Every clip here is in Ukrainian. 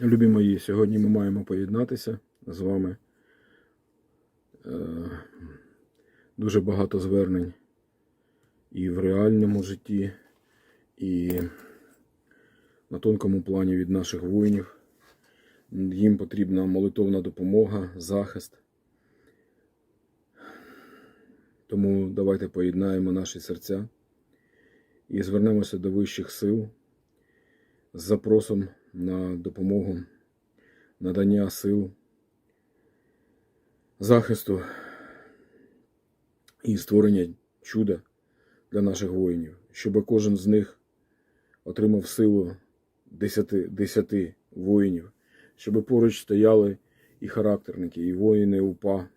Любі мої, сьогодні ми маємо поєднатися з вами. Е, Дуже багато звернень і в реальному житті, і на тонкому плані від наших воїнів. Їм потрібна молитовна допомога, захист. Тому давайте поєднаємо наші серця і звернемося до вищих сил з запросом на допомогу, надання сил, захисту і створення чуда для наших воїнів, щоб кожен з них отримав силу десяти, десяти воїнів, щоб поруч стояли і характерники, і воїни УПА,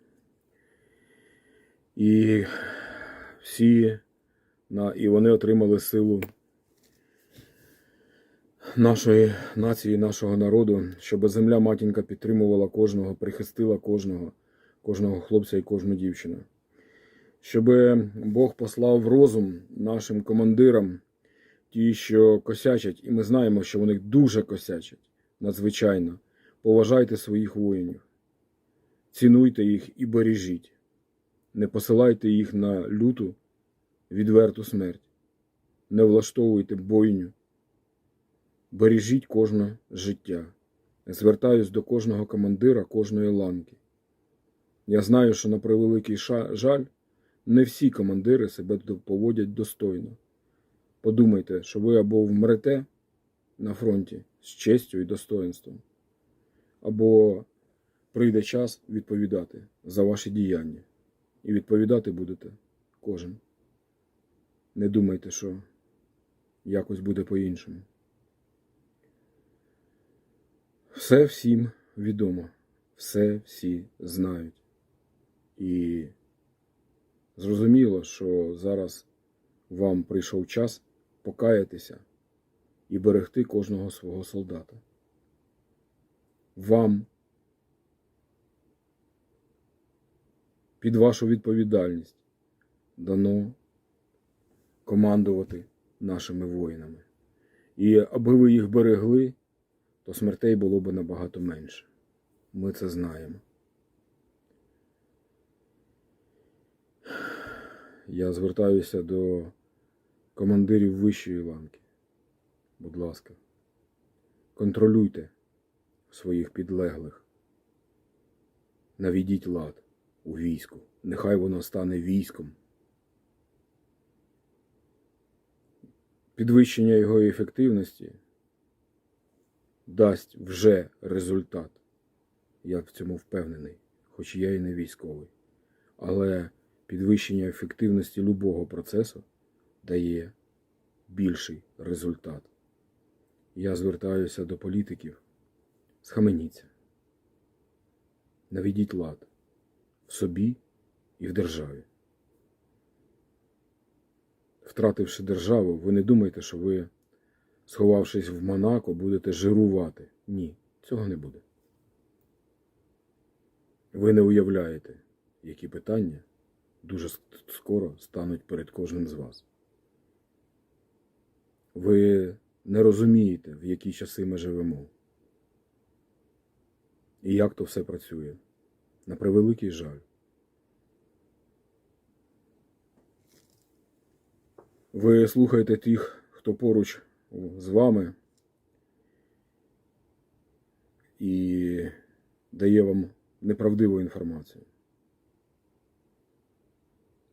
і всі на, і вони отримали силу нашої нації, нашого народу, щоб земля матінка підтримувала кожного, прихистила кожного, кожного хлопця і кожну дівчину. Щоб Бог послав розум нашим командирам, ті, що косячать, і ми знаємо, що вони дуже косячать, надзвичайно. Поважайте своїх воїнів, цінуйте їх і бережіть. Не посилайте їх на люту, відверту смерть. Не влаштовуйте бойню. Бережіть кожне життя. Звертаюсь до кожного командира кожної ланки. Я знаю, що на превеликий жаль, не всі командири себе поводять достойно. Подумайте, що ви або вмрете на фронті з честю і достоинством, або прийде час відповідати за ваші діяння. І відповідати будете кожен. Не думайте, що якось буде по-іншому. Все всім відомо, все всі знають. І зрозуміло, що зараз вам прийшов час покаятися і берегти кожного свого солдата. Вам під вашу відповідальність дано командувати нашими воїнами. І аби ви їх берегли, то смертей було б набагато менше. Ми це знаємо. Я звертаюся до командирів вищої ланки. Будь ласка, контролюйте своїх підлеглих. Наведіть лад у війську. Нехай воно стане військом. Підвищення його ефективності дасть вже результат. Я в цьому впевнений, хоч я і не військовий. Але підвищення ефективності любого процесу дає більший результат. Я звертаюся до політиків. Схаменіться. Наведіть лад в собі і в державі. Втративши державу, ви не думайте, що ви, сховавшись в Монако, будете жирувати. Ні, цього не буде. Ви не уявляєте, які питання дуже скоро стануть перед кожним з вас. Ви не розумієте, в які часи ми живемо. І як то все працює. На превеликий жаль. Ви слухаєте тих, хто поруч з вами і дає вам неправдиву інформацію.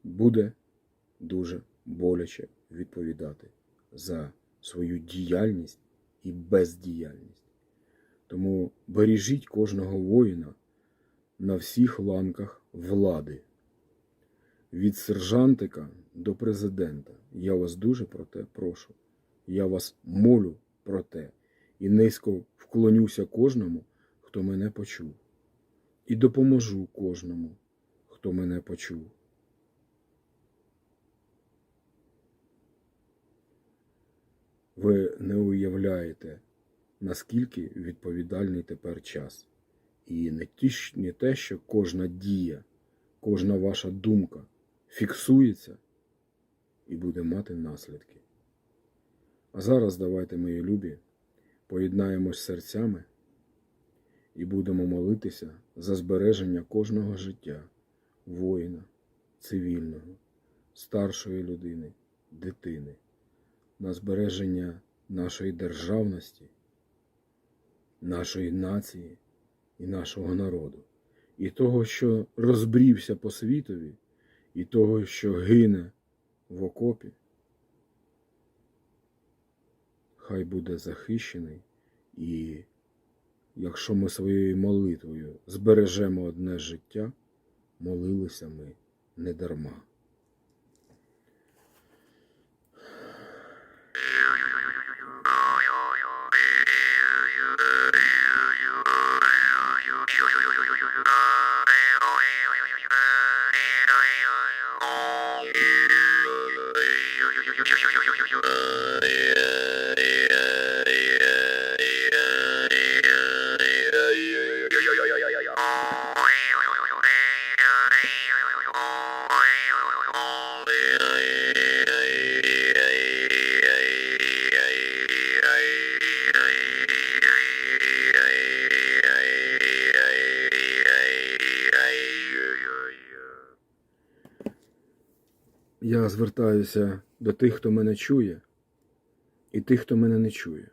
Буде дуже боляче відповідати за свою діяльність і бездіяльність. Тому бережіть кожного воїна на всіх ланках влади. Від сержантика до президента. Я вас дуже про те прошу. Я вас молю про те і низько вклонюся кожному, хто мене почув. І допоможу кожному, хто мене почув. Ви не уявляєте, наскільки відповідальний тепер час. І не, ті, те, що кожна дія, кожна ваша думка фіксується і буде мати наслідки. А зараз давайте, мої любі, поєднаємось серцями і будемо молитися за збереження кожного життя, воїна, цивільного, старшої людини, дитини, на збереження нашої державності, нашої нації і нашого народу, і того, що розбрівся по світові, і того, що гине в окопі, хай буде захищений, і якщо ми своєю молитвою збережемо одне життя, молилися ми не дарма. Я звертаюся до тих, хто мене чує, і тих, хто мене не чує.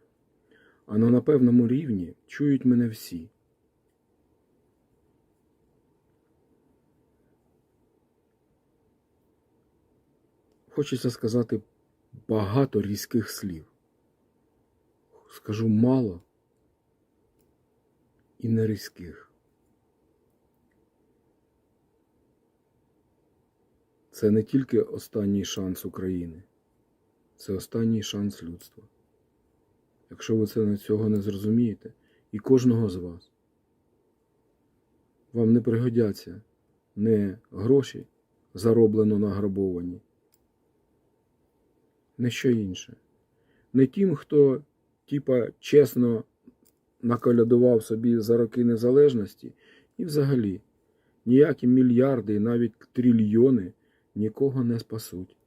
А ну, на певному рівні чують мене всі. Хочеться сказати багато різких слів. Скажу мало і не різких. Це не тільки останній шанс України, це останній шанс людства. Якщо ви це цього не зрозумієте, і кожного з вас, вам не пригодяться не гроші, зароблено награбовані, не що інше. Не тим, хто, типа, чесно наколядував собі за роки незалежності, і взагалі ніякі мільярди і навіть трильйони нікого не спасуть.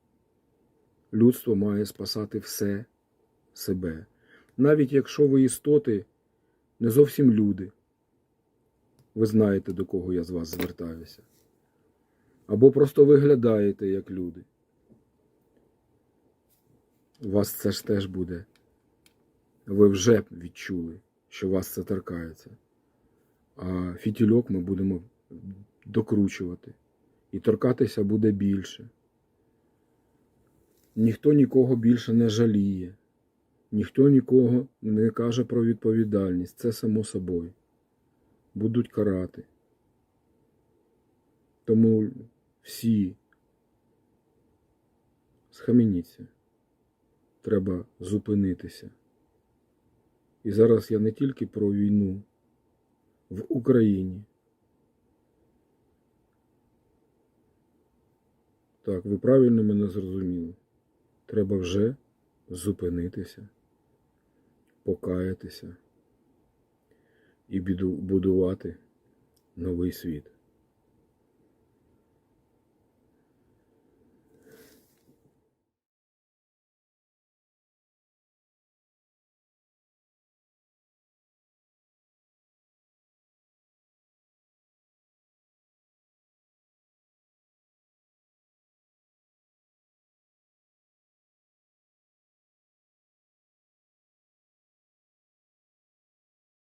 Людство має спасати все себе. Навіть якщо ви істоти не зовсім люди, ви знаєте, до кого я з вас звертаюся. Або просто виглядаєте як люди. У вас це ж теж буде. Ви вже відчули, що вас це торкається. А фітільок ми будемо докручувати і торкатися буде більше. Ніхто нікого більше не жаліє, ніхто нікого не каже про відповідальність. Це само собою. Будуть карати. Тому всі схаменіться. Треба зупинитися. І зараз я не тільки про війну в Україні. Так, ви правильно мене зрозуміли. Треба вже зупинитися, покаятися і будувати новий світ.